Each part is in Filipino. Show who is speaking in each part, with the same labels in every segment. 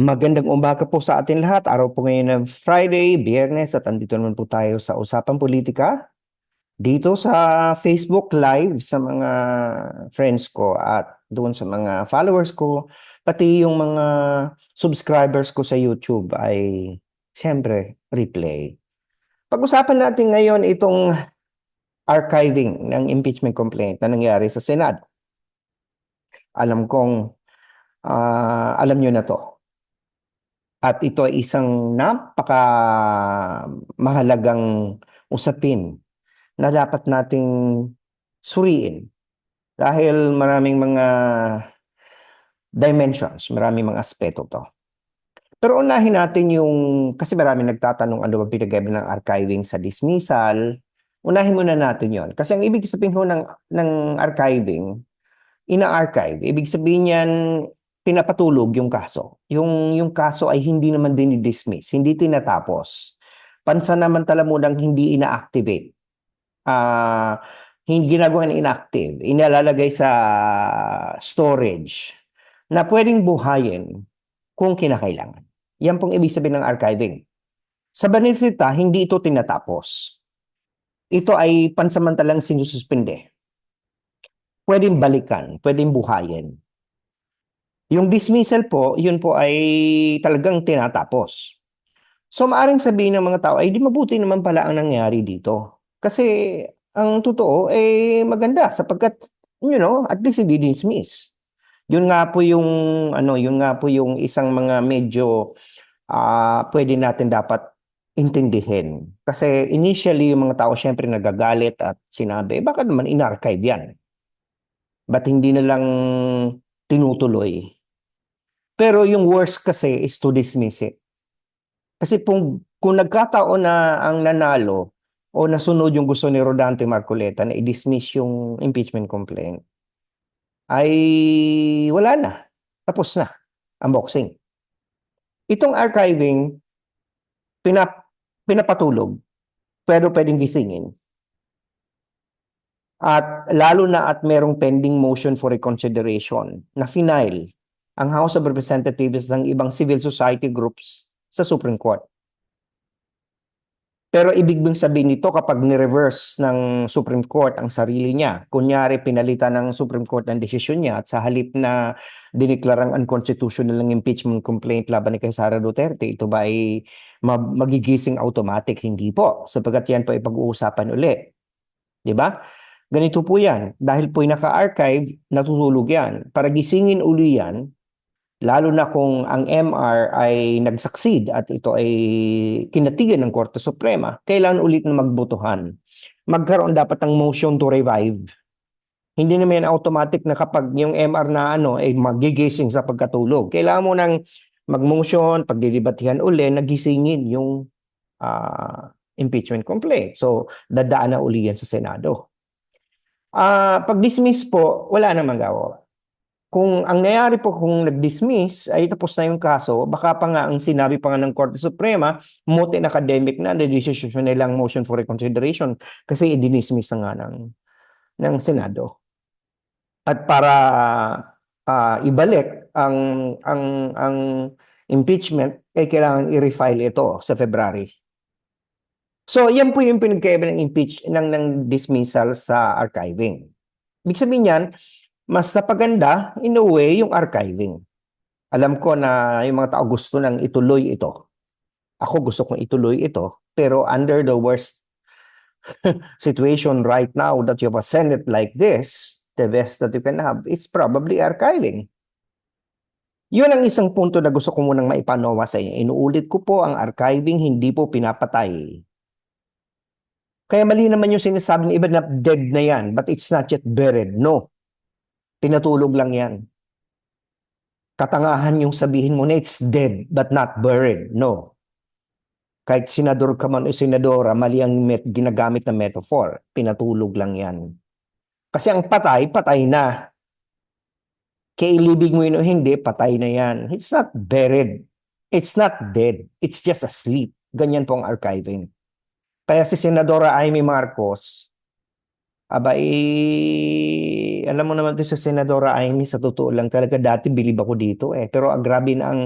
Speaker 1: Magandang umaga po sa atin lahat. Araw po ngayon ng Friday, Biyernes at andito naman po tayo sa Usapang Politika dito sa Facebook Live sa mga friends ko at doon sa mga followers ko, pati yung mga subscribers ko sa YouTube ay siyempre replay. Pag-usapan natin ngayon itong archiving ng impeachment complaint na nangyari sa Senado. Alam kong ah, alam nyo na to. At ito ay isang napaka mahalagang usapin na dapat nating suriin dahil maraming mga dimensions, maraming mga aspeto to. Pero unahin natin yung, kasi maraming nagtatanong ano ba pinag ng archiving sa dismissal. Unahin muna natin yon Kasi ang ibig sabihin ho ng, ng archiving, ina-archive, ibig sabihin yan, pinapatulog yung kaso. Yung, yung kaso ay hindi naman dinidismiss, hindi tinatapos. Pansamantala mo nang hindi ina-activate. Ah, hindi ginagawang inactive, inalalagay sa storage na pwedeng buhayin kung kinakailangan. Yan pong ibig sabihin ng archiving. Sa Banilsita, hindi ito tinatapos. Ito ay pansamantalang sinususpende. Pwedeng balikan, pwedeng buhayin. Yung dismissal po, yun po ay talagang tinatapos. So maaring sabihin ng mga tao, ay di mabuti naman pala ang nangyari dito. Kasi ang totoo, eh maganda sapagkat, you know, at least hindi dismiss. Yun nga po yung, ano, yun nga po yung isang mga medyo ah pwede natin dapat intindihin. Kasi initially, yung mga tao syempre nagagalit at sinabi, "Eh, bakit naman in-archive yan? Ba't hindi na lang tinutuloy? Pero yung worst kasi is to dismiss it. Kasi kung, kung nagkataon na ang nanalo o nasunod yung gusto ni Rodante Marcoleta na i-dismiss yung impeachment complaint, ay wala na. Tapos na ang boxing. Itong archiving, pinap, pinapatulog, pero pwedeng gisingin. At lalo na at merong pending motion for reconsideration na final ang House of Representatives ng ibang civil society groups sa Supreme Court. Pero ibig bang sabihin nito kapag ni-reverse ng Supreme Court ang sarili niya, kunyari pinalitan ng Supreme Court ang desisyon niya at sa halip na diniklarang unconstitutional ng impeachment complaint laban ni kay Sara Duterte, ito ba ay ma- magigising automatic? Hindi po, sapagkat yan po ay pag-uusapan uli. Di ba? Ganito po yan. Dahil po naka-archive, natutulog yan. Para gisingin uli yan, lalo na kung ang MR ay nag-succeed at ito ay kinatigan ng Korte Suprema, kailangan ulit na magbotohan. Magkaroon dapat ng motion to revive. Hindi naman yan automatic na kapag yung MR na ano ay magigising sa pagkatulog. Kailangan mo nang mag-motion, pagdidibatihan uli, nagisingin yung ah, impeachment complaint. So, dadaan na uli yan sa Senado. Ah, pag-dismiss po, wala nang magawa kung ang nangyari po kung nag-dismiss ay tapos na yung kaso, baka pa nga ang sinabi pa nga ng Korte Suprema, mote na academic na, na decision nilang motion for reconsideration kasi i-dismiss na nga ng, ng Senado. At para ah, ibalik ang ang ang impeachment, eh kailangan i-refile ito sa February. So, yan po yung pinagkaiba ng impeach ng, ng dismissal sa archiving. Ibig sabihin yan, mas napaganda in a way yung archiving. Alam ko na yung mga tao gusto nang ituloy ito. Ako gusto kong ituloy ito, pero under the worst situation right now that you have a Senate like this, the best that you can have is probably archiving. Yun ang isang punto na gusto ko munang maipanawa sa inyo. Inuulit ko po, ang archiving hindi po pinapatay. Kaya mali naman yung sinasabi ng iba na dead na yan, but it's not yet buried. No. Pinatulog lang yan. Katangahan yung sabihin mo na it's dead but not buried. No. Kahit senador ka man o senadora, mali ang met- ginagamit na metaphor. Pinatulog lang yan. Kasi ang patay, patay na. Kaya ilibig mo yun o hindi, patay na yan. It's not buried. It's not dead. It's just asleep. Ganyan po ang archiving. Kaya si Senadora Amy Marcos, aba alam mo naman to sa Senadora Amy, sa totoo lang talaga, dati bilib ako dito eh. Pero ang grabe na ang,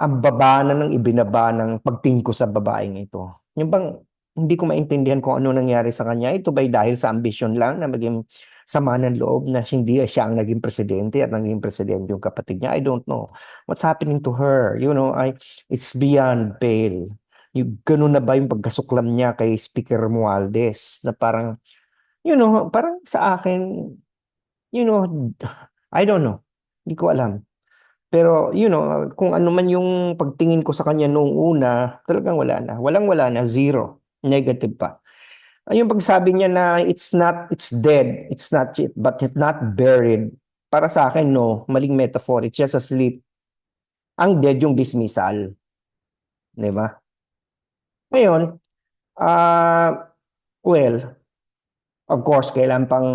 Speaker 1: ang baba na ng ibinaba ng pagtingin ko sa babaeng ito. Yung bang hindi ko maintindihan kung ano nangyari sa kanya. Ito ba'y dahil sa ambisyon lang na maging sama ng loob na hindi siya ang naging presidente at naging presidente yung kapatid niya? I don't know. What's happening to her? You know, I, it's beyond pale. Yung ganun na ba yung pagkasuklam niya kay Speaker Romualdez na parang, you know, parang sa akin, you know, I don't know. Hindi ko alam. Pero, you know, kung ano man yung pagtingin ko sa kanya noong una, talagang wala na. Walang wala na, zero. Negative pa. Yung pagsabi niya na it's not, it's dead, it's not it, but it's not buried. Para sa akin, no, maling metaphor. It's just asleep. Ang dead yung dismissal. Di ba? Ngayon, ah, well, of course, kailan pang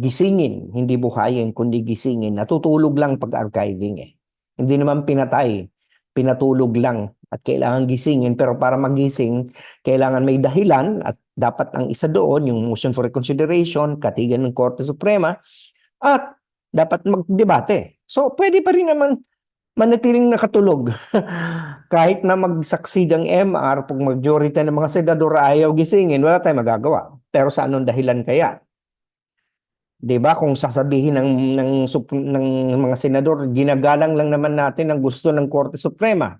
Speaker 1: gisingin, hindi buhayin, kundi gisingin. Natutulog lang pag archiving eh. Hindi naman pinatay, pinatulog lang at kailangan gisingin. Pero para magising, kailangan may dahilan at dapat ang isa doon, yung motion for reconsideration, katigan ng Korte Suprema, at dapat magdebate. So, pwede pa rin naman manatiling nakatulog. Kahit na mag-succeed ang MR, pag majority ng mga senador ayaw gisingin, wala tayong magagawa. Pero sa anong dahilan kaya? 'Di ba kung sasabihin ng ng ng mga senador, ginagalang lang naman natin ang gusto ng Korte Suprema.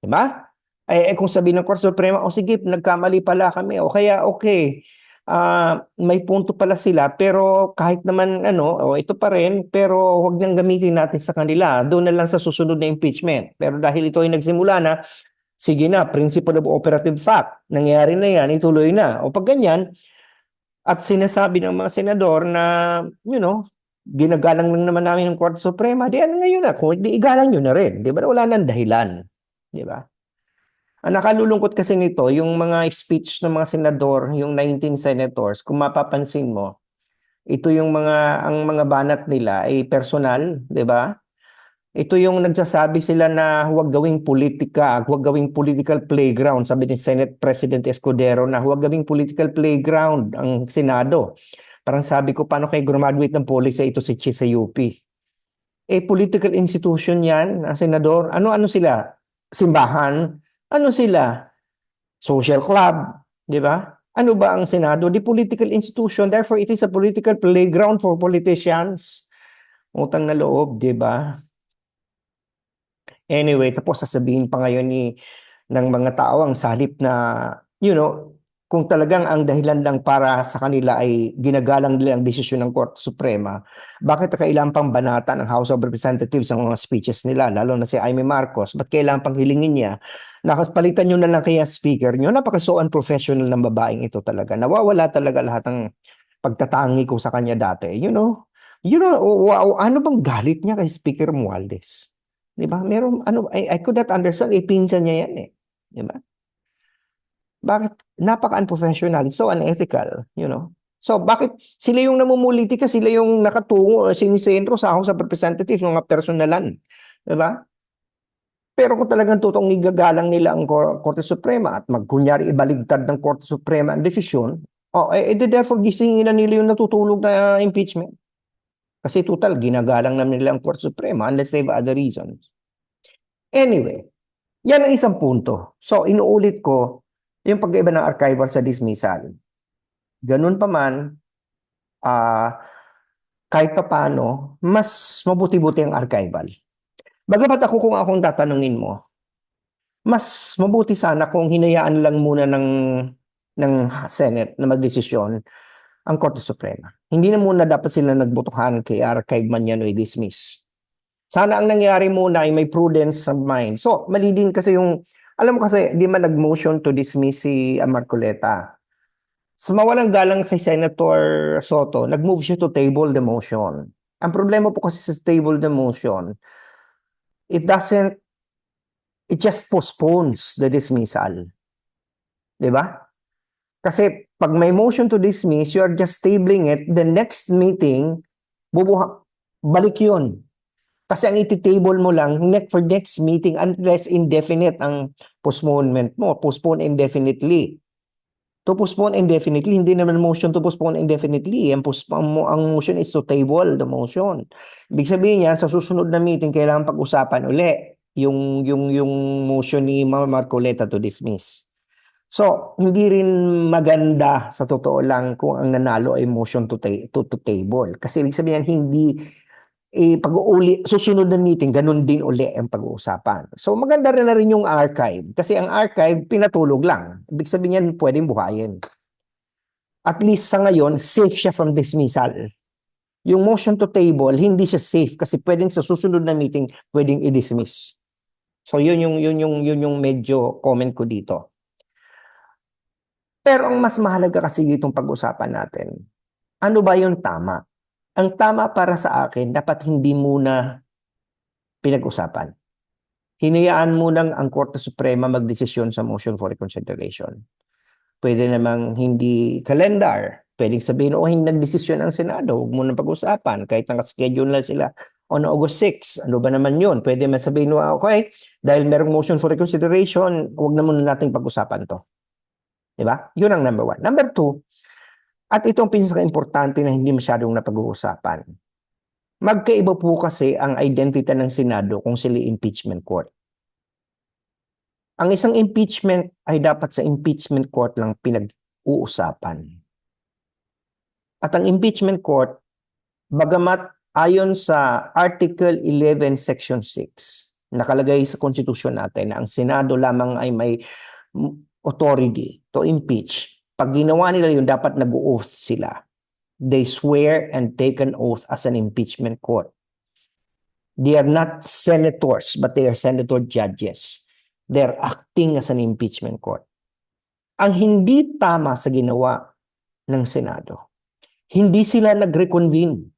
Speaker 1: 'Di ba? Eh, eh kung sabihin ng Korte Suprema, o sige, nagkamali pala kami o kaya okay. ah, may punto pala sila pero kahit naman ano, o ito pa rin, pero wag nang gamitin natin sa kanila. Doon na lang sa susunod na impeachment. Pero dahil ito ay nagsimula na, sige na, principle of operative fact. Nangyari na yan, ituloy na. O pag ganyan, at sinasabi ng mga senador na, you know, ginagalang lang naman namin ng Korte Suprema, di ano ngayon na, kung hindi igalang nyo na rin. Di ba? Wala nang dahilan. Di ba? Ang nakalulungkot kasi nito, yung mga speech ng mga senador, yung 19 senators, kung mapapansin mo, ito yung mga, ang mga banat nila ay personal, di ba? Ito yung nagsasabi sila na huwag gawing politika, huwag gawing political playground. Sabi ni Senate President Escudero na huwag gawing political playground ang Senado. Parang sabi ko, paano kayo graduate ng policy ito si Chi sa UP? Eh, political institution yan, ang senador. Ano-ano sila? Simbahan? Ano sila? Social club? Di ba? Ano ba ang Senado? The political institution. Therefore, it is a political playground for politicians. Utang na loob, di ba? Anyway, tapos sasabihin pa ngayon ni ng mga tao ang salip na, you know, kung talagang ang dahilan lang para sa kanila ay ginagalang nila ang desisyon ng Korte Suprema, bakit kailangan pang banata ng House of Representatives ang mga speeches nila, lalo na si Jaime Marcos? Ba't kailangan pang hilingin niya? Nakaspalitan nyo na lang kaya speaker nyo, napaka so unprofessional ng babaeng ito talaga. Nawawala talaga lahat ng pagtatangi ko sa kanya dati. You know, you know, ano bang galit niya kay Speaker Mualdez? Di ba? Meron, ano, I, I could not understand, eh, pinsan niya yan eh. Di ba? Bakit? Napaka-unprofessional, so unethical, you know? So, bakit sila yung namumulitika, sila yung nakatungo, eh, sinisentro sa House of Representatives, mga personalan. Di ba? Pero kung talagang totoong igagalang nila ang Kor- Korte Suprema at magkunyari ibaligtad ng Korte Suprema ang desisyon, oh, eh, eh, therefore gisingin na nila yung natutulog na impeachment. Kasi total, ginagalang naman nila ang Korte Suprema unless they have other reasons. Anyway, yan ang isang punto. So, inuulit ko yung pag-iba ng archival sa dismissal. Ganun pa man, ah, kahit pa paano, mas mabuti-buti ang archival. Bagamat ako kung akong tatanungin mo, mas mabuti sana kung hinayaan lang muna ng ng Senate na magdesisyon ang Korte Suprema. Hindi na muna dapat sila nagbotohan kay archive man yan o i-dismiss. Sana ang nangyari muna ay may prudence of mind. So, mali din kasi yung, alam mo kasi, di man nag-motion to dismiss si ah, Marcoleta. Sa mawalang galang kay Senator Soto, nag-move siya to table the motion. Ang problema po kasi sa table the motion, it doesn't, it just postpones the dismissal. Di ba? Kasi pag may motion to dismiss, you are just tabling it, the next meeting, bubuha, balik yun. Kasi ang iti-table mo lang next for next meeting unless indefinite ang postponement mo, postpone indefinitely. To postpone indefinitely, hindi naman motion to postpone indefinitely. Ang, post, ang, mo- ang motion is to table the motion. Ibig sabihin yan, sa susunod na meeting, kailangan pag-usapan uli. yung yung yung motion ni Ma'am Marcoleta to dismiss. So, hindi rin maganda sa totoo lang kung ang nanalo ay motion to, ta- to, to table. Kasi ibig sabihin hindi eh, pag-uuli, susunod na meeting, ganun din uli ang pag-uusapan. So, maganda rin na rin yung archive. Kasi ang archive, pinatulog lang. Ibig sabihin yan, pwedeng buhayin. At least sa ngayon, safe siya from dismissal. Yung motion to table, hindi siya safe kasi pwedeng sa susunod na meeting, pwedeng i-dismiss. So, yun yung, yun yung, yun yung medyo comment ko dito. Pero ang mas mahalaga kasi itong pag-usapan natin, ano ba yung tama? Ang tama para sa akin, dapat hindi muna pinag-usapan. Hinayaan munang ang Korte Suprema magdesisyon sa motion for reconsideration. Pwede namang hindi kalendar. Pwedeng sabihin, oh, hindi nagdesisyon ang Senado. Huwag muna pag-usapan. Kahit nakaschedule na sila on August 6. Ano ba naman yun? Pwede man sabihin, okay, dahil merong motion for reconsideration, huwag na muna nating pag-usapan to. Diba? Yun ang number one. Number two, at itong pinaka-importante na hindi masyadong napag-uusapan. Magkaiba po kasi ang identity ng Senado kung sila impeachment court. Ang isang impeachment ay dapat sa impeachment court lang pinag-uusapan. At ang impeachment court, bagamat ayon sa Article 11, Section 6, nakalagay sa konstitusyon natin na ang Senado lamang ay may authority to impeach. Pag ginawa nila yun, dapat nag-oath sila. They swear and take an oath as an impeachment court. They are not senators, but they are senator judges. They are acting as an impeachment court. Ang hindi tama sa ginawa ng Senado, hindi sila nag-reconvene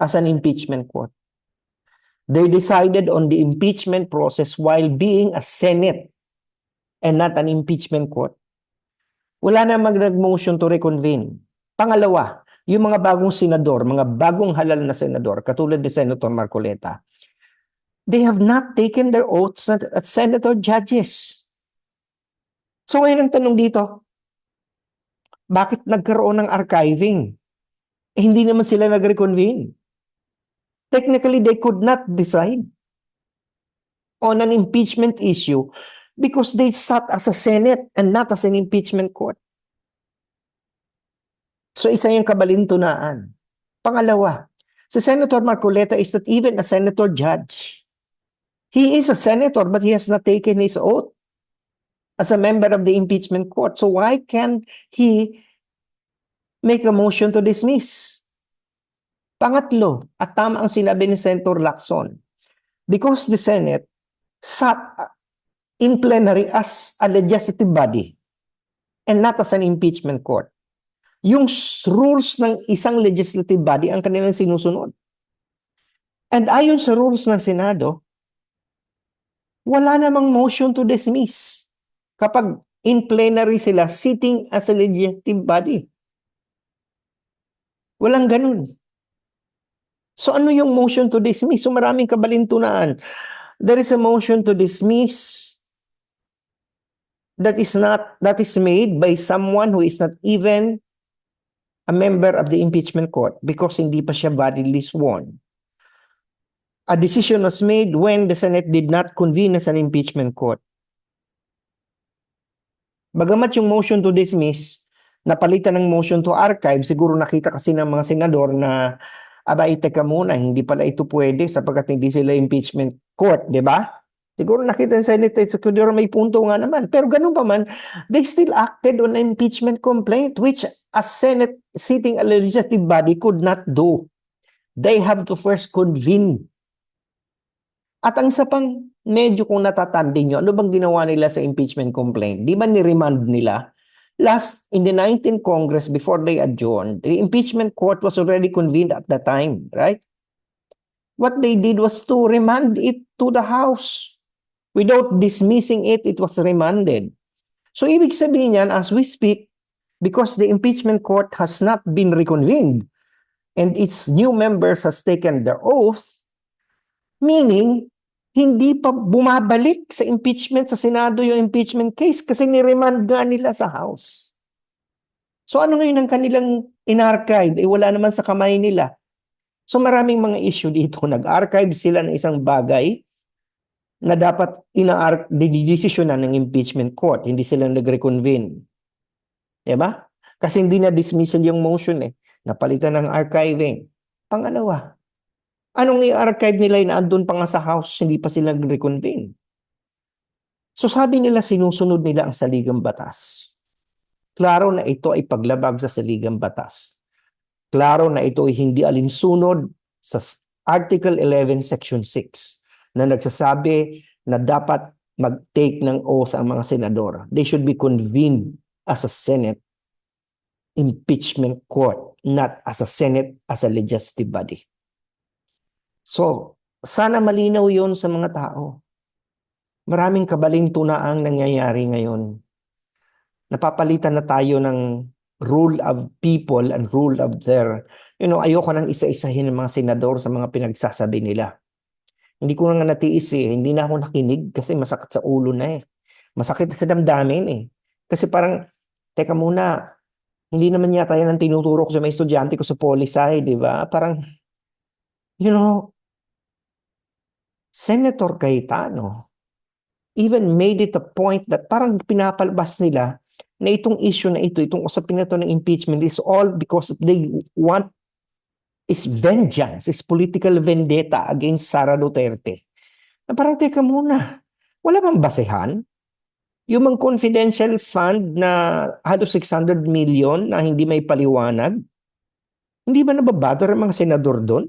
Speaker 1: as an impeachment court. They decided on the impeachment process while being a Senate and not an impeachment court. Wala na mag-motion to reconvene. Pangalawa, yung mga bagong senador, mga bagong halal na senador, katulad ni Senator Marcoleta, they have not taken their oaths as as senator judges. So ngayon ang tanong dito, bakit nagkaroon ng archiving? Eh, hindi naman sila nag-reconvene. Technically, they could not decide on an impeachment issue because they sat as a Senate and not as an impeachment court. So isa yung kabalintunaan. Pangalawa, si Senator Marcoleta is not even a senator judge. He is a senator but he has not taken his oath as a member of the impeachment court. So why can't he make a motion to dismiss? Pangatlo, at tama ang sinabi ni Senator Lacson, because the Senate sat in plenary as a legislative body and not as an impeachment court. Yung rules ng isang legislative body ang kanilang sinusunod. And ayon sa rules ng Senado, wala namang motion to dismiss kapag in plenary sila sitting as a legislative body. Walang ganun. So ano yung motion to dismiss? So maraming kabalintunaan. There is a motion to dismiss that is not that is made by someone who is not even a member of the impeachment court because hindi pa siya validly sworn. A decision was made when the Senate did not convene as an impeachment court. Bagamat yung motion to dismiss, napalitan ng motion to archive, siguro nakita kasi ng mga senador na abay, teka muna, hindi pala ito pwede sapagkat hindi sila impeachment court, di ba? Siguro nakita ng Senate Executive may punto nga naman. Pero ganun pa man, they still acted on impeachment complaint which a Senate sitting a legislative body could not do. They have to first convene. At ang isa pang medyo kung natatandin nyo, ano bang ginawa nila sa impeachment complaint? Di ba ni-remand nila? Last, in the 19th Congress, before they adjourned, the impeachment court was already convened at the time, right? What they did was to remand it to the House. Without dismissing it, it was remanded. So ibig sabihin yan, as we speak, because the impeachment court has not been reconvened and its new members has taken their oath, meaning hindi pa bumabalik sa impeachment sa Senado yung impeachment case kasi niremand nga nila sa House. So ano ngayon ang kanilang in-archive? Eh wala naman sa kamay nila. So maraming mga issue dito. Nag-archive sila ng isang bagay na dapat ina didesisyonan ng impeachment court, hindi sila nag-reconvene. Diba? Kasi hindi na dismissal yung motion eh. Napalitan ng archiving. Pangalawa, anong i-archive nila na andun pa nga sa house, hindi pa sila nag-reconvene? So sabi nila sinusunod nila ang saligang batas. Klaro na ito ay paglabag sa saligang batas. Klaro na ito ay hindi alinsunod sa Article 11, Section 6 na nagsasabi na dapat mag-take ng oath ang mga senador. They should be convened as a Senate impeachment court, not as a Senate, as a legislative body. So, sana malinaw yon sa mga tao. Maraming kabalintunaang nangyayari ngayon. Napapalitan na tayo ng rule of people and rule of their, you know, ayoko nang isa-isahin ng mga senador sa mga pinagsasabi nila. Hindi ko nga natiis eh. Hindi na ako nakinig kasi masakit sa ulo na eh. Masakit sa damdamin eh. Kasi parang, teka muna, hindi naman yata yan ang tinuturo ko sa mga estudyante ko sa Polisay, di ba? Parang, you know, Senator Cayetano even made it a point that parang pinapalabas nila na itong issue na ito, itong usapin na ito ng impeachment is all because they want is vengeance, is political vendetta against Sara Duterte. Na parang, teka muna, wala bang basehan? Yung mga confidential fund na halos 600 million na hindi may paliwanag, hindi ba nababother ang mga senador doon?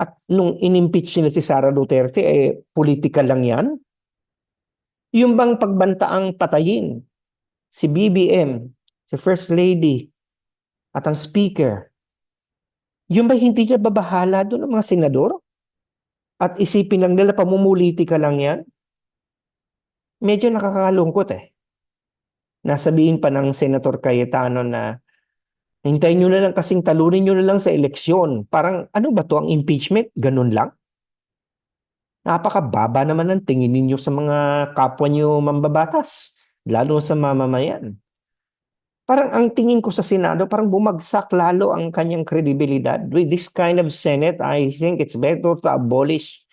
Speaker 1: At nung inimpeach nila si Sara Duterte, eh, political lang yan? Yung bang pagbantaang patayin si BBM, si First Lady, at ang Speaker, yung ba hindi niya babahala doon ng mga senador? At isipin lang nila pamumuliti ka lang yan? Medyo nakakalungkot eh. Nasabihin pa ng Senator Cayetano na hintayin nyo na lang kasing talunin nyo na lang sa eleksyon. Parang ano ba to ang impeachment? Ganun lang? Napakababa naman ang tingin ninyo sa mga kapwa nyo mambabatas, lalo sa mamamayan parang ang tingin ko sa Senado, parang bumagsak lalo ang kanyang kredibilidad. With this kind of Senate, I think it's better to abolish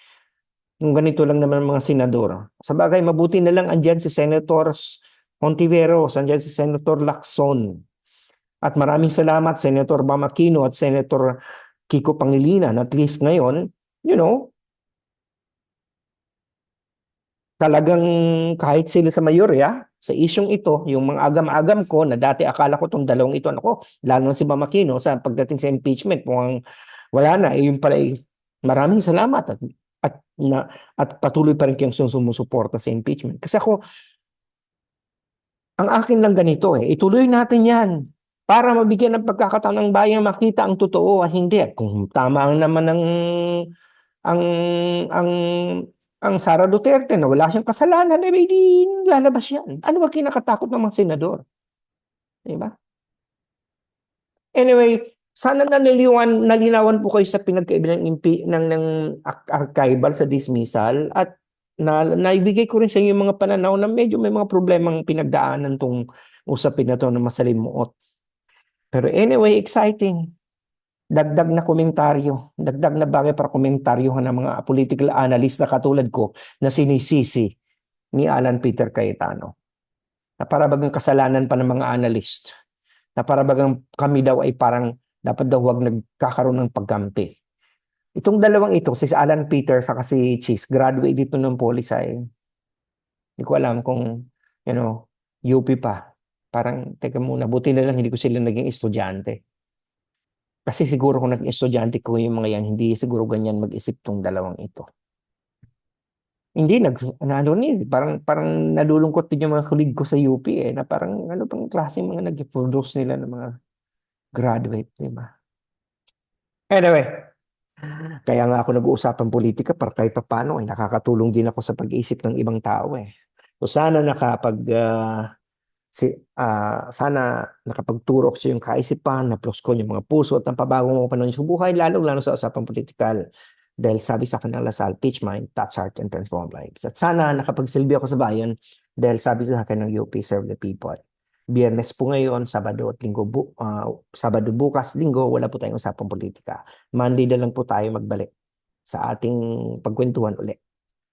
Speaker 1: yung ganito lang naman mga senador. Sa bagay, mabuti na lang andyan si Senator Montiveros, andyan si Senator Lacson. At maraming salamat Senator Bamakino at Senator Kiko Pangilinan. At least ngayon, you know, talagang kahit sila sa mayorya, sa isyong ito, yung mga agam-agam ko na dati akala ko tong dalawang ito, ako, lalo si Mamakino sa pagdating sa impeachment, mukhang wala na, eh, yung pala, eh, maraming salamat at, at, na, at patuloy pa rin kayong sumusuporta sa impeachment. Kasi ako, ang akin lang ganito eh, ituloy natin yan para mabigyan ng pagkakataon ng bayan makita ang totoo at hindi. Kung tama ang naman ng ang ang ang Sara Duterte na wala siyang kasalanan, eh, di lalabas yan. Ano ba kinakatakot ng mga senador? Diba? Anyway, sana naliliwan, nalinawan po kayo sa pinagkaiba ng, impi, ng, ng archival sa dismissal at na, naibigay ko rin sa inyo yung mga pananaw na medyo may mga problemang pinagdaanan tong usapin na to na masalimuot. Pero anyway, exciting dagdag na komentaryo, dagdag na bagay para komentaryo ng mga political analyst na katulad ko na sinisisi ni Alan Peter Cayetano. Na para bagang kasalanan pa ng mga analyst. Na para bagang kami daw ay parang dapat daw huwag nagkakaroon ng pagkampi. Itong dalawang ito, si Alan Peter sa si Cheese, graduate dito ng Polisay. Hindi ko alam kung, you know, UP pa. Parang, teka muna, buti na lang hindi ko sila naging estudyante. Kasi siguro kung naging estudyante ko yung mga yan, hindi siguro ganyan mag-isip tong dalawang ito. Hindi, nag, na, ano ni, parang, parang nalulungkot din yung mga kulig ko sa UP eh, na parang ano pang klase mga nag-produce nila ng mga graduate, di ba? Anyway, kaya nga ako nag-uusapan politika para kahit pa paano, eh, nakakatulong din ako sa pag-iisip ng ibang tao eh. So sana nakapag uh, si, uh, sana nakapagturok sa iyong kaisipan, na-plus ko yung mga puso at ang pabagong mga panahon sa buhay, lalong-lalo sa usapang politikal. Dahil sabi sa kanilang lasal, teach mind, touch heart, and transform lives. At sana nakapagsilbi ako sa bayan dahil sabi sa akin ng UP, serve the people. Biyernes po ngayon, Sabado at Linggo, bu uh, Sabado bukas, Linggo, wala po tayong usapang politika. Monday na lang po tayo magbalik sa ating pagkwentuhan ulit.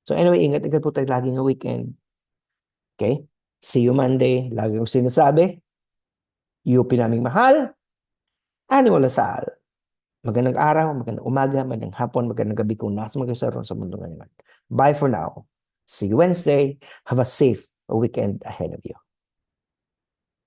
Speaker 1: So anyway, ingat-ingat po tayo lagi ng weekend. Okay? See you Monday. Lagi kong sinasabi, UP naming mahal, Animal Lasal. Magandang araw, magandang umaga, magandang hapon, magandang gabi kung nasa sa sa mundo ngayon. Bye for now. See you Wednesday. Have a safe weekend ahead of you.